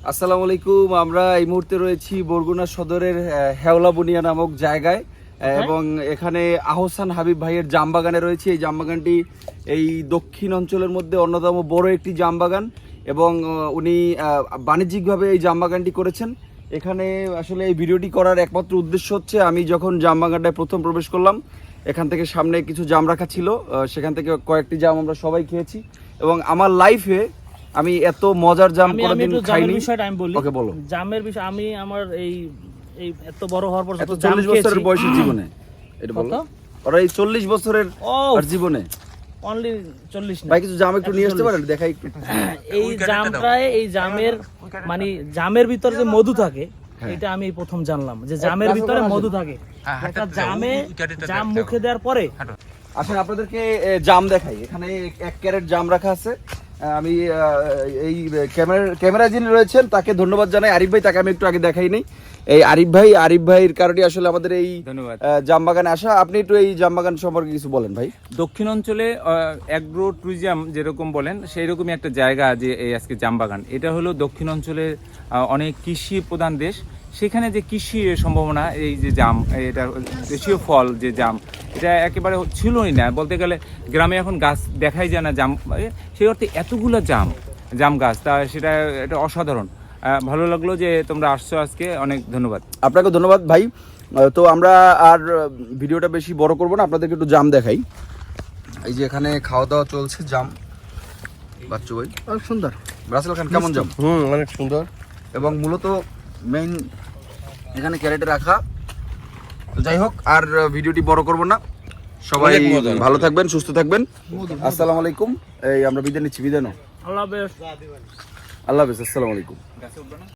আসসালামু আলাইকুম আমরা এই মুহূর্তে রয়েছি বরগুনা সদরের আহ, হেওলা বুনিয়া নামক জায়গায় এবং এখানে আহসান হাবিব ভাইয়ের জাম বাগানে রয়েছে। এই জাম বাগানটি এই দক্ষিণ অঞ্চলের মধ্যে অন্যতম বড় একটি জাম বাগান এবং উনি বাণিজ্যিকভাবে এই জাম বাগানটি করেছেন। এখানে আসলে এই ভিডিওটি করার একমাত্র উদ্দেশ্য হচ্ছে আমি যখন জাম বাগানটায় প্রথম প্রবেশ করলাম এখান থেকে সামনে কিছু জাম রাখা ছিল সেখান থেকে কয়েকটি জাম আমরা সবাই খেয়েছি এবং আমার লাইফে আমি এত মজার জাম কোনোদিন খাইনি। বিষয়টা আমি বলি। ওকে বলো। জামের বিষয় আমি আমার এই এই এত বড় হওয়ার পর এত যত জাম বছরের বয়সের জীবনে। এটা বলো? ওরা এই চল্লিশ বছরের আর জীবনে। অনলি চল্লিশ না। ভাই কিছু জাম একটু নিয়ে আসতে পারেন? দেখাই একটু। এই জামটায় এই জামের মানে জামের ভিতরে যে মধু থাকে হ্যাঁ। এটা আমি প্রথম জানলাম। যে জামের ভিতরে মধু থাকে। একটা জামে জাম মুখে দেওয়ার পরে আসেন আপনাদেরকে জাম দেখাই। এখানে এক- ক্যারেট জাম রাখা আছে। আমি এই ক্যামেরা ক্যামেরা যিনি রয়েছেন তাকে ধন্যবাদ জানাই। আরিফ ভাই তাকে আমি একটু আগে দেখাই নেই এই আরিফ ভাই আরিফ ভাইয়ের কারণে আসলে আমাদের এই ধন্যবাদ। আহ, আসা। আপনি একটু এই জামবাগান সম্পর্কে কিছু বলেন ভাই। দক্ষিণ অঞ্চলে অ্যাগ্রো ট্যুরিজম যেরকম বলেন সেই রকমই একটা জায়গা যে এই আজকে জামবাগান। এটা হলো দক্ষিণ অঞ্চলের অনেক কৃষি প্রধান দেশ। সেখানে যে কৃষি সম্ভাবনা এই যে জাম এটা দেশীয় ফল যে জাম এটা একেবারে ছিলই না। বলতে গেলে গ্রামে এখন গাছ দেখাই যায় না জাম সেই অর্থে এতগুলো জাম জাম গাছ তা সেটা এটা অসাধারণ। ভালো লাগল যে তোমরা আসছো আজকে অনেক ধন্যবাদ। আপনাকে ধন্যবাদ ভাই। তো আমরা আর ভিডিওটা বেশি বড় করব না আপনাদেরকে একটু জাম দেখাই। এই যে এখানে খাওয়া দাওয়া চলছে জাম। বাচ্চু ভাই। অনেক সুন্দর। রাসেল খান কেমন জাম? হুম অনেক সুন্দর। এবং মূলত মেইন এখানে ক্যারেটে রাখা। তো যাই হোক আর ভিডিওটি বড় করব না। সবাই। ভালো থাকবেন সুস্থ থাকবেন। আসসালামু আলাইকুম। এই আমরা বিদায় নিচ্ছি বিদায় নাও। আল্লাহ হাফেজ। আল্লাহ হাফেজ আসসালামু আলাইকুম।